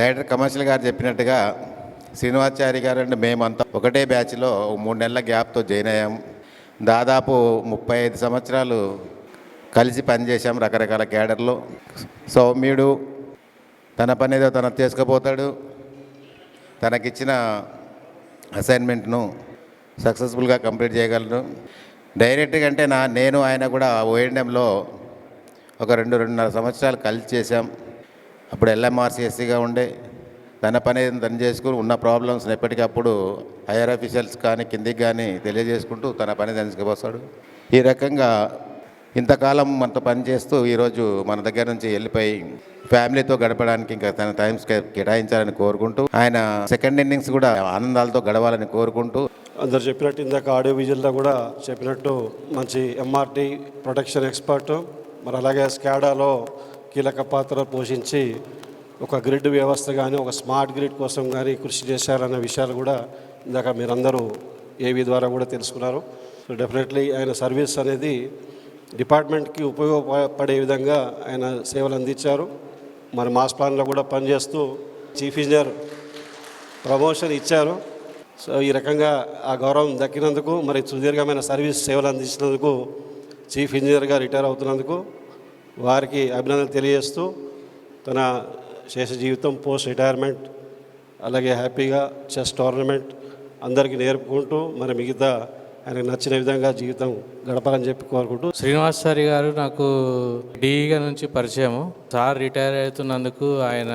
Director commercial గారు చెప్పినట్టుగా శ్రీనివాచారి గారు అంటే మేమంతా ఒకటే బ్యాచ్లో మూడు నెలల గ్యాప్తో జాయిన్ అయ్యాం. దాదాపు ముప్పై ఐదు సంవత్సరాలు కలిసి పనిచేసాం రకరకాల క్యాడర్లో. సౌమ్యుడు తన పని ఏదో తన చేసుకుపోతాడు. తనకిచ్చిన అసైన్మెంట్ను సక్సెస్ఫుల్గా కంప్లీట్ చేయగలను డైరెక్ట్గా అంటే నా నేను ఆయన కూడా ఓఎండ్ఎంలో ఒక రెండు రెండున్నర సంవత్సరాలు కలిసి చేశాం. అప్పుడు ఎల్ఎంఆర్సిఎస్సిగా ఉండే తన పని తను చేసుకుని ఉన్న ప్రాబ్లమ్స్ని ఎప్పటికప్పుడు హైయర్ అఫీషియల్స్ కానీ కిందికి కానీ తెలియజేసుకుంటూ తన పని తెలుసుకుపోస్తాడు ఈ రకంగా ఇంతకాలం మనతో పని చేస్తూ ఈరోజు మన దగ్గర నుంచి వెళ్ళిపోయి ఫ్యామిలీతో గడపడానికి ఇంకా తన టైం కేటాయించాలని కోరుకుంటూ ఆయన సెకండ్ ఇన్నింగ్స్ కూడా ఆనందాలతో గడవాలని కోరుకుంటూ అందరు చెప్పినట్టు ఇందాక ఆడియో విజువల్లో కూడా చెప్పినట్టు మంచి ఎంఆర్టీ ప్రొటెక్షన్ ఎక్స్పర్ట్ మరి అలాగే స్కాడాలో కీలక పాత్ర పోషించి ఒక గ్రిడ్ వ్యవస్థ కానీ ఒక స్మార్ట్ గ్రిడ్ కోసం కానీ కృషి చేశారన్న విషయాలు కూడా ఇందాక మీరందరూ ఏవి ద్వారా కూడా తెలుసుకున్నారు. సో డెఫినెట్లీ ఆయన సర్వీస్ అనేది డిపార్ట్మెంట్కి ఉపయోగపడే విధంగా ఆయన సేవలు అందించారు. మరి మాస్ ప్లాన్లో కూడా పనిచేస్తూ చీఫ్ ఇంజనీర్ ప్రమోషన్ ఇచ్చారు. సో ఈ రకంగా ఆ గౌరవం దక్కినందుకు మరి సుదీర్ఘమైన సర్వీస్ సేవలు అందించినందుకు చీఫ్ ఇంజనీర్గా రిటైర్ అవుతున్నందుకు వారికి అభినందనలు తెలియజేస్తూ తన శేష జీవితం పోస్ట్ రిటైర్మెంట్ అలాగే హ్యాపీగా చెస్ టోర్నమెంట్ అందరికీ నేర్పుకుంటూ మరి మిగతా ఆయనకు నచ్చిన విధంగా జీవితం గడపాలని చెప్పి కోరుకుంటూ శ్రీనివాస్ సారి గారు నాకు డీగా నుంచి పరిచయము. సార్ రిటైర్ అవుతున్నందుకు ఆయన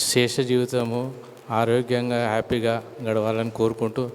శేష జీవితము ఆరోగ్యంగా హ్యాపీగా గడవాలని కోరుకుంటూ